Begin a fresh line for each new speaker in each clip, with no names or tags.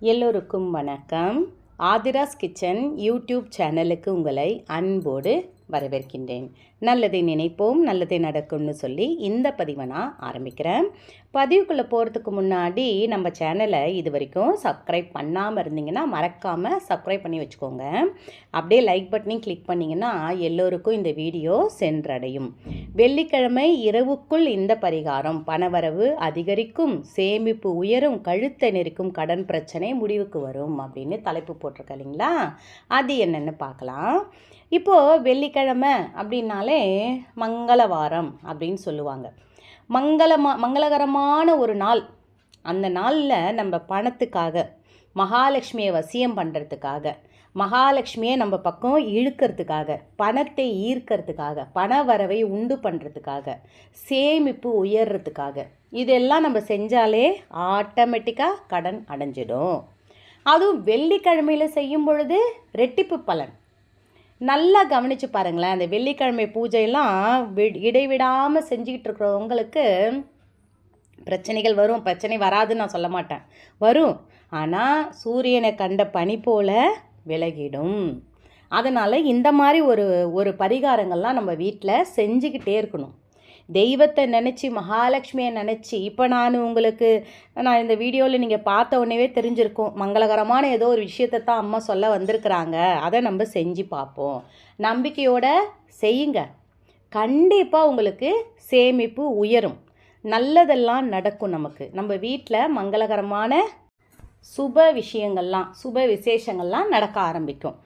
எல்லோருக்கும் வணக்கம். Aadhira's kitchen YouTube சேனலுக்கு உங்களை அன்போடு வரவேற்கின்றேன். நல்லதை நினைப்போம் நல்லதே நடக்கும்னு சொல்லி இந்த பதிவை நான் ஆரம்பிக்கிறேன். பதிவுக்குள்ளே போகிறதுக்கு முன்னாடி நம்ம சேனலை இது வரைக்கும் சப்ஸ்கிரைப் பண்ணாமல் இருந்தீங்கன்னா மறக்காமல் சப்ஸ்கிரைப் பண்ணி வச்சுக்கோங்க. அப்படியே லைக் பட்டனையும் கிளிக் பண்ணிங்கன்னா எல்லோருக்கும் இந்த வீடியோ சென்றடையும். வெள்ளிக்கிழமை இரவுக்குள் இந்த பரிகாரம் பணவரவு அதிகரிக்கும் சேமிப்பு உயரும் கழுத்தை நெரிக்கும் கடன் பிரச்சனை முடிவுக்கு வரும் அப்படின்னு தலைப்பு போட்டிருக்க இல்லைங்களா? அது என்னென்னு பார்க்கலாம். இப்போது வெள்ளிக்கிழமை அப்படின்னாலே மங்களவாரம் அப்படின்னு சொல்லுவாங்க. மங்களமா மங்களகரமான ஒரு நாள். அந்த நாளில் நம்ம பணத்துக்காக மகாலட்சுமியை வசியம் பண்ணுறதுக்காக மகாலட்சுமியை நம்ம பக்கம் இழுக்கிறதுக்காக பணத்தை ஈர்க்கிறதுக்காக பண வரவை உண்டு பண்ணுறதுக்காக சேமிப்பு உயர்றதுக்காக இதெல்லாம் நம்ம செஞ்சாலே ஆட்டோமேட்டிக்காக கடன் அடைஞ்சிடும். அதுவும் வெள்ளிக்கிழமையில் செய்யும் பொழுது ரெட்டிப்பு பலன். நல்லா கவனித்து பாருங்களேன். அந்த வெள்ளிக்கிழமை பூஜையெல்லாம் வி- இடைவிடாமல் செஞ்சுக்கிட்டு இருக்கிறவங்களுக்கு பிரச்சனைகள் வரும். பிரச்சனை வராதுன்னு நான் சொல்ல மாட்டேன். வரும். ஆனால் சூரியனை கண்ட பனி போல் விலகிடும். அதனால் இந்த மாதிரி ஒரு ஒரு பரிகாரங்கள்லாம் நம்ம வீட்டில் செஞ்சுக்கிட்டே இருக்கணும். தெய்வத்தை நினச்சி மகாலட்சுமியை நினச்சி இப்போ நான் உங்களுக்கு நான் இந்த வீடியோவில் நீங்கள் பார்த்த உடனேவே தெரிஞ்சிருக்கும். மங்களகரமான ஏதோ ஒரு விஷயத்தை தான் அம்மா சொல்ல வந்திருக்கிறாங்க. அதை நம்ம செஞ்சு பார்ப்போம். நம்பிக்கையோட செய்யுங்க. கண்டிப்பாக உங்களுக்கு சேமிப்பு உயரும். நல்லதெல்லாம் நடக்கும் நமக்கு. நம்ம வீட்டில் மங்களகரமான சுப விஷயங்கள்லாம் சுப விசேஷங்கள்லாம் நடக்க ஆரம்பிக்கும்.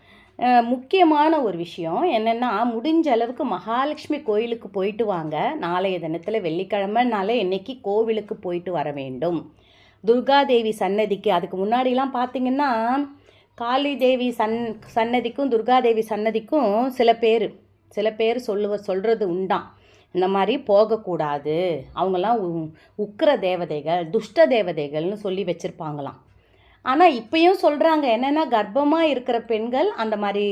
முக்கியமான ஒரு விஷயம் என்னென்னா முடிஞ்ச அளவுக்கு மகாலட்சுமி கோயிலுக்கு போயிட்டு வாங்க. நாளைய தினத்தில் வெள்ளிக்கிழமைனால இன்னைக்கு கோவிலுக்கு போயிட்டு வர வேண்டும். துர்காதேவி சன்னதிக்கு அதுக்கு முன்னாடிலாம் பார்த்தீங்கன்னா காளி தேவி சன் சன்னதிக்கும் துர்காதேவி சன்னதிக்கும் சில பேர் சில பேர் சொல்லுவ சொல்கிறது உண்டாம். இந்த மாதிரி போகக்கூடாது. அவங்கெல்லாம் உ- உக்கிர தேவதைகள் துஷ்ட தேவதைகள்னு சொல்லி வச்சுருப்பாங்களாம். ஆனால் இப்பயும் சொல்கிறாங்க என்னென்னா கர்ப்பமாக இருக்கிற பெண்கள் அந்த மாதிரி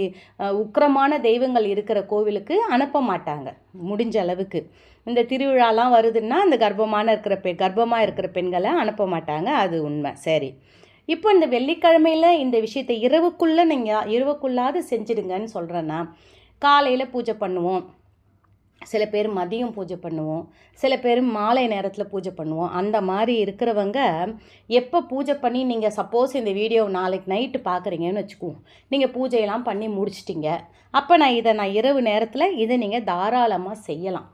உக்கிரமான தெய்வங்கள் இருக்கிற கோவிலுக்கு அனுப்ப மாட்டாங்க முடிஞ்ச அளவுக்கு. இந்த திருவிழாலாம் வருதுன்னா அந்த கர்ப்பமான இருக்கிற பெ கர்ப்பமாக இருக்கிற பெண்களை அனுப்ப மாட்டாங்க அது உண்மை. சரி. இப்போ இந்த வெள்ளிக்கிழமையில் இந்த விஷயத்தை இரவுக்குள்ளே நீங்கள் இரவுக்குள்ளாவது செஞ்சிடுங்கன்னு சொல்கிறேன்னா காலையில் பூஜை பண்ணுவோம். சில பேர் மதியம் பூஜை பண்ணுவோம் சில பேர் மாலை நேரத்தில் பூஜை பண்ணுவோம். அந்த மாதிரி இருக்கிறவங்க எப்போ பூஜை பண்ணி நீங்கள் சப்போஸ் இந்த வீடியோ நாளைக்கு நைட்டு பார்க்குறீங்கன்னு வச்சுக்குவோம். நீங்கள் பூஜையெல்லாம் பண்ணி முடிச்சிட்டிங்க. அப்போ நான் இதை நான் இரவு நேரத்தில் இதை நீங்கள் தாராளமாக செய்யலாம்.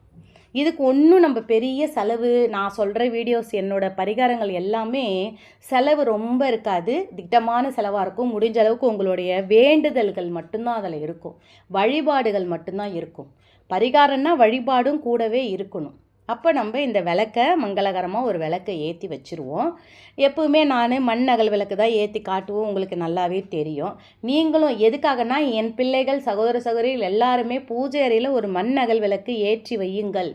இதுக்கு ஒன்றும் நம்ம பெரிய செலவு நான் சொல்கிற வீடியோஸ் என்னோட பரிகாரங்கள் எல்லாமே செலவு ரொம்ப இருக்காது. திட்டமான செலவாக இருக்கும். முடிஞ்ச அளவுக்கு உங்களுடைய வேண்டுதல்கள் மட்டும்தான் அதில் இருக்கும். வழிபாடுகள் மட்டும்தான் இருக்கும். பரிகாரம்னா வழிபாடும் கூடவே இருக்கணும். அப்போ நம்ம இந்த விளக்கை மங்களகரமாக ஒரு விளக்கை ஏற்றி வச்சுருவோம். எப்போவுமே நான் மண் அகல் விளக்கு தான் ஏற்றி காட்டுவோம். உங்களுக்கு நல்லாவே தெரியும். நீங்களும் எதுக்காகனா என் பிள்ளைகள் சகோதர சகோதரிகள் எல்லாருமே பூஜை அறையில் ஒரு மண் அகல் விளக்கு ஏற்றி வையுங்கள்.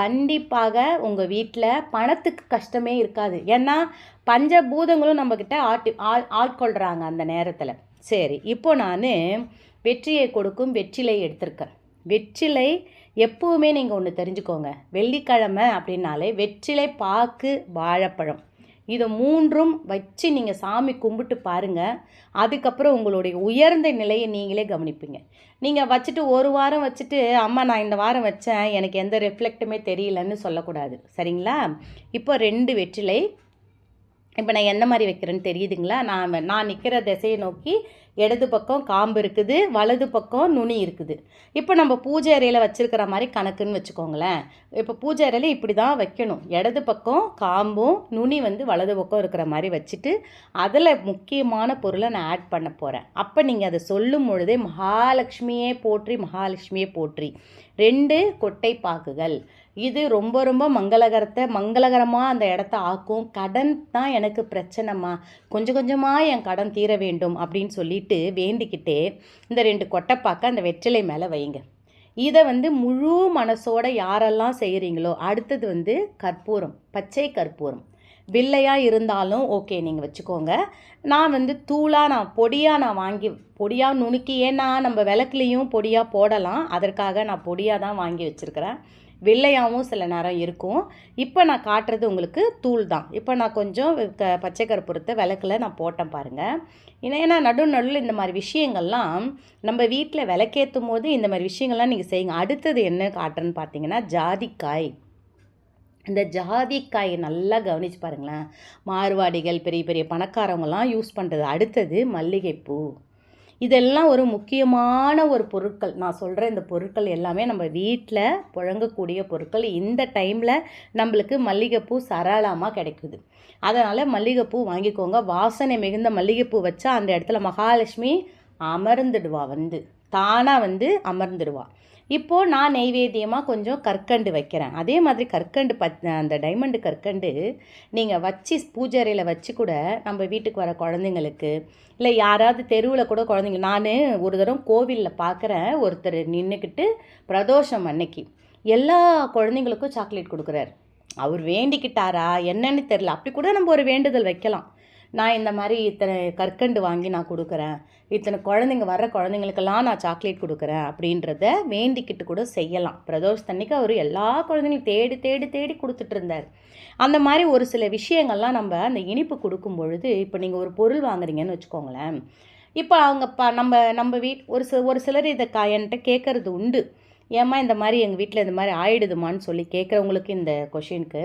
கண்டிப்பாக உங்கள் வீட்டில் பணத்துக்கு கஷ்டமே இருக்காது. ஏன்னா பஞ்சபூதங்களும் நம்மக்கிட்ட ஆட்டி ஆள் ஆட்கொள்கிறாங்க அந்த நேரத்தில். சரி இப்போ நான் வெற்றியை கொடுக்கும் வெற்றிலை எடுத்திருக்கேன். வெற்றிலை எப்போவுமே நீங்கள் ஒன்று தெரிஞ்சுக்கோங்க. வெள்ளிக்கிழமை அப்படின்னாலே வெற்றிலை பாக்கு வாழைப்பழம். இதை மூன்றும் வச்சு நீங்கள் சாமி கும்பிட்டு பாருங்கள் அதுக்கப்புறம் உங்களுடைய உயர்ந்த நிலையை நீங்களே கவனிப்பீங்க. நீங்கள் வச்சுட்டு ஒரு வாரம் வச்சுட்டு அம்மா நான் இந்த வாரம் வச்சேன். எனக்கு எந்த ரிஃப்ளெக்ட்டுமே தெரியலன்னு சொல்லக்கூடாது. சரிங்களா? இப்போ ரெண்டு வெற்றிலை. இப்போ நான் எந்த மாதிரி வைக்கிறேன்னு தெரியுதுங்களா? நான் நான் நிற்கிற திசையை நோக்கி இடது பக்கம் காம்பு இருக்குது வலது பக்கம் நுனி இருக்குது. இப்போ நம்ம பூஜை அறையில் வச்சுருக்கிற மாதிரி கணக்குன்னு வச்சுக்கோங்களேன். இப்போ பூஜை அறையில் இப்படி தான் வைக்கணும். இடது பக்கம் காம்பும் நுனி வந்து வலது பக்கம் இருக்கிற மாதிரி வச்சுட்டு அதில் முக்கியமான பொருளை நான் ஆட் பண்ண போகிறேன் அப்போ நீங்கள் அதை சொல்லும் பொழுதே மகாலட்சுமியே போற்றி மகாலட்சுமியே போற்றி. ரெண்டு கொட்டை பாக்குகள். இது ரொம்ப ரொம்ப மங்களகரத்தை மங்களகரமாக அந்த இடத்த ஆக்கும். கடன் தான் எனக்கு பிரச்சனைமா கொஞ்சம் கொஞ்சமாக என் கடன் தீர வேண்டும் அப்படின்னு சொல்லிட்டு வேண்டிக்கிட்டே இந்த ரெண்டு கொட்டைப்பாக்க அந்த வெற்றிலை மேலே வைங்க இதை வந்து முழு மனசோட யாரெல்லாம் செய்கிறீங்களோ அடுத்தது வந்து கற்பூரம் பச்சை கற்பூரம். வில்லையாக இருந்தாலும் ஓகே நீங்கள் வச்சுக்கோங்க. நான் வந்து தூளாக நான் பொடியாக நான் வாங்கி பொடியாக நுணுக்கி ஏன்னா நம்ம விளக்குலேயும் பொடியாக போடலாம். அதற்காக நான் பொடியாக தான் வாங்கி வச்சுருக்கிறேன். வெள்ளையாகவும் சில நேரம் இருக்கும். இப்போ நான் காட்டுறது உங்களுக்கு தூள் தான். இப்போ நான் கொஞ்சம் க பச்சை கற்பூரத்தை விளக்கில் நான் போட்டேன் பாருங்கள் ஏன்னா ஏன்னா நடு நடுவில் இந்த மாதிரி விஷயங்கள்லாம் நம்ம வீட்டில் விளக்கேற்றும் போது இந்த மாதிரி விஷயங்கள்லாம் நீங்கள் செய்யுங்க. அடுத்தது என்ன காட்டுறேன்னு பார்த்தீங்கன்னா ஜாதிக்காய். இந்த ஜாதிக்காயை நல்லா கவனிச்சு பாருங்களேன். மார்வாடிகள் பெரிய பெரிய பணக்காரவங்கலாம் யூஸ் பண்ணுறது அடுத்தது மல்லிகைப்பூ. இதெல்லாம் ஒரு முக்கியமான ஒரு பொருட்கள். நான் சொல்கிற இந்த பொருட்கள் எல்லாமே நம்ம வீட்டில் புழங்கக்கூடிய பொருட்கள். இந்த டைமில் நம்மளுக்கு மல்லிகைப்பூ சரளமாக கிடைக்குது. அதனால் மல்லிகைப்பூ வாங்கிக்கோங்க. வாசனை மிகுந்த மல்லிகைப்பூ வச்சா அந்த இடத்துல மகாலட்சுமி அமர்ந்துடுவா வந்து. தானாக வந்து அமர்ந்துடுவா. இப்போது நான் நெய்வேத்தியமாக கொஞ்சம் கற்கண்டு வைக்கிறேன். அதே மாதிரி கற்கண்டு பத் அந்த டைமண்டு கற்கண்டு நீங்கள் வச்சு பூஜரையில் வச்சு கூட நம்ம வீட்டுக்கு வர குழந்தைங்களுக்கு இல்லை யாராவது தெருவில் கூட குழந்தைங்க நான் ஒரு தடவை கோவிலில் பார்க்குறேன் ஒருத்தர் நின்றுக்கிட்டு பிரதோஷம் அன்னைக்கு எல்லா குழந்தைங்களுக்கும் சாக்லேட் கொடுக்குறாரு. அவர் வேண்டிக்கிட்டாரா? என்னன்னு தெரில அப்படி கூட நம்ம ஒரு வேண்டுதல் வைக்கலாம். நான் இந்த மாதிரி இத்தனை கற்கண்டு வாங்கி நான் கொடுக்குறேன். இத்தனை குழந்தைங்க வர்ற குழந்தைங்களுக்கெல்லாம் நான் சாக்லேட் கொடுக்குறேன் அப்படின்றத வேண்டிக்கிட்டு கூட செய்யலாம். பிரதோஷத்தன்னைக்கு அவர் எல்லா குழந்தைங்களும் தேடி தேடி தேடி கொடுத்துட்டு இருந்தார். அந்த மாதிரி ஒரு சில விஷயங்கள்லாம் நம்ம அந்த இனிப்பு கொடுக்கும் பொழுது இப்போ நீங்கள் ஒரு பொருள் வாங்குறீங்கன்னு வச்சுக்கோங்களேன். இப்போ அவங்க ப நம்ம நம்ம வீட் ஒரு சில ஒரு சிலர் இதை க என்கிட்ட கேட்குறது உண்டு. ஏம்மா இந்த மாதிரி எங்கள் வீட்டில் இந்த மாதிரி ஆயிடுதுமான்னு சொல்லி கேட்குறவங்களுக்கு இந்த கொஷினுக்கு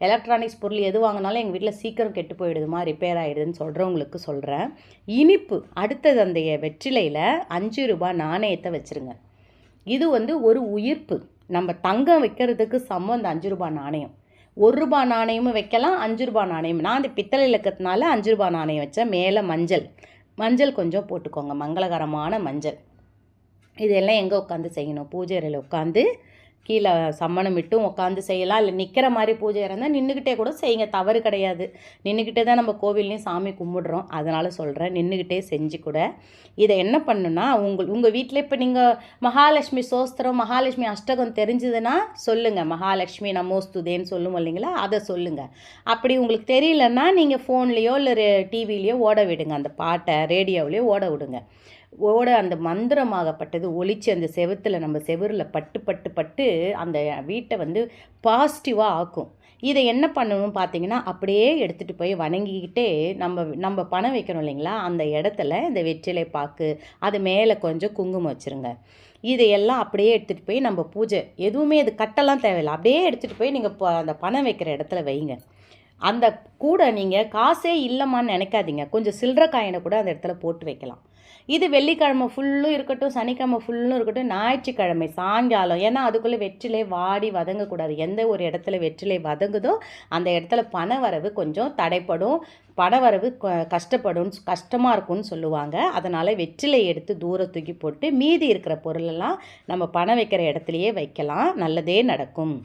எலக்ட்ரானிக்ஸ் பொருள் எது வாங்கினாலும் எங்கள் வீட்டில் சீக்கிரம் கெட்டு போயிடுதுமா ரிப்பேர் ஆகிடுதுன்னு சொல்கிறவங்களுக்கு சொல்கிறேன் இனிப்பு அடுத்தது அந்த வெற்றிலையில் அஞ்சு ரூபாய் நாணயத்தை வச்சுருங்க. இது வந்து ஒரு உயிர்ப்பு. நம்ம தங்கம் வைக்கிறதுக்கு சமம் அந்த அஞ்சு ரூபாய் நாணயம். ஒரு ரூபா நாணயமும் வைக்கலாம் அஞ்சு ரூபா நாணயம் நான் அந்த பித்தளை இலக்கத்தினால அஞ்சு ரூபா நாணயம் வச்சேன். மேலே மஞ்சள். மஞ்சள் கொஞ்சம் போட்டுக்கோங்க. மங்களகரமான மஞ்சள். இதெல்லாம் எங்கே உட்காந்து செய்யணும்? பூஜை அறையில் உட்காந்து கீழே சம்மணம் விட்டும் உட்காந்து செய்யலாம். இல்லை நிற்கிற மாதிரி பூஜை இருந்தால் நின்றுக்கிட்டே கூட செய்யுங்க. தவறு கிடையாது. நின்றுக்கிட்டே தான் நம்ம கோவில்லையும் சாமி கும்பிடுறோம். அதனால் சொல்கிறேன் நின்றுக்கிட்டே செஞ்சு கூட. இதை என்ன பண்ணுன்னா உங்கள் உங்கள் வீட்டில் இப்போ நீங்கள் மகாலட்சுமி சோஸ்திரம் மகாலட்சுமி அஷ்டகம் தெரிஞ்சதுன்னா சொல்லுங்கள் மகாலட்சுமி நமோஸ்துதேன்னு சொல்லுவோம் இல்லைங்களா? அதை சொல்லுங்கள் அப்படி உங்களுக்கு தெரியலன்னா நீங்கள் ஃபோன்லேயோ இல்லை டிவிலேயோ ஓட விடுங்க. அந்த பாட்டை ரேடியோவிலையோ ஓட விடுங்க. ஓட அந்த மந்திரமாகப்பட்டது ஒழிச்சு அந்த செவத்தில் நம்ம செவுரில் பட்டு பட்டு பட்டு அந்த வீட்டை வந்து பாசிட்டிவாக ஆக்கும். இதை என்ன பண்ணணும்னு பார்த்தீங்கன்னா அப்படியே எடுத்துகிட்டு போய் வணங்கிக்கிட்டே நம்ம நம்ம பணம் வைக்கிறோம் இல்லைங்களா? அந்த இடத்துல இந்த வெற்றிலை பாக்கு அது மேலே கொஞ்சம் குங்குமம் வச்சுருங்க. இதையெல்லாம் அப்படியே எடுத்துகிட்டு போய் நம்ம பூஜை எதுவுமே இது கட்டெல்லாம் தேவையில்லை. அப்படியே எடுத்துகிட்டு போய் நீங்கள் அந்த பணம் வைக்கிற இடத்துல வைங்க. அந்த கூட நீங்கள் காசே இல்லைம்மான்னு நினைக்காதீங்க. கொஞ்சம் சில்லற காயினை கூட அந்த இடத்துல போட்டு வைக்கலாம். இது வெள்ளிக்கிழமை ஃபுல்லும் இருக்கட்டும் சனிக்கிழமை ஃபுல்லும் இருக்கட்டும் ஞாயிற்றுக்கிழமை சாயங்காலம். ஏன்னா அதுக்குள்ளே வெற்றிலை வாடி வதங்கக்கூடாது. எந்த ஒரு இடத்துல வெற்றிலை வதங்குதோ அந்த இடத்துல பண வரவு கொஞ்சம் தடைப்படும். பண வரவு கஷ்டப்படும் கஷ்டமாக இருக்கும்னு சொல்லுவாங்க. அதனால் வெற்றிலை எடுத்து தூர தூக்கி போட்டு மீதி இருக்கிற பொருளெல்லாம் நம்ம பணம் வைக்கிற இடத்துலையே வைக்கலாம். நல்லதே நடக்கும்.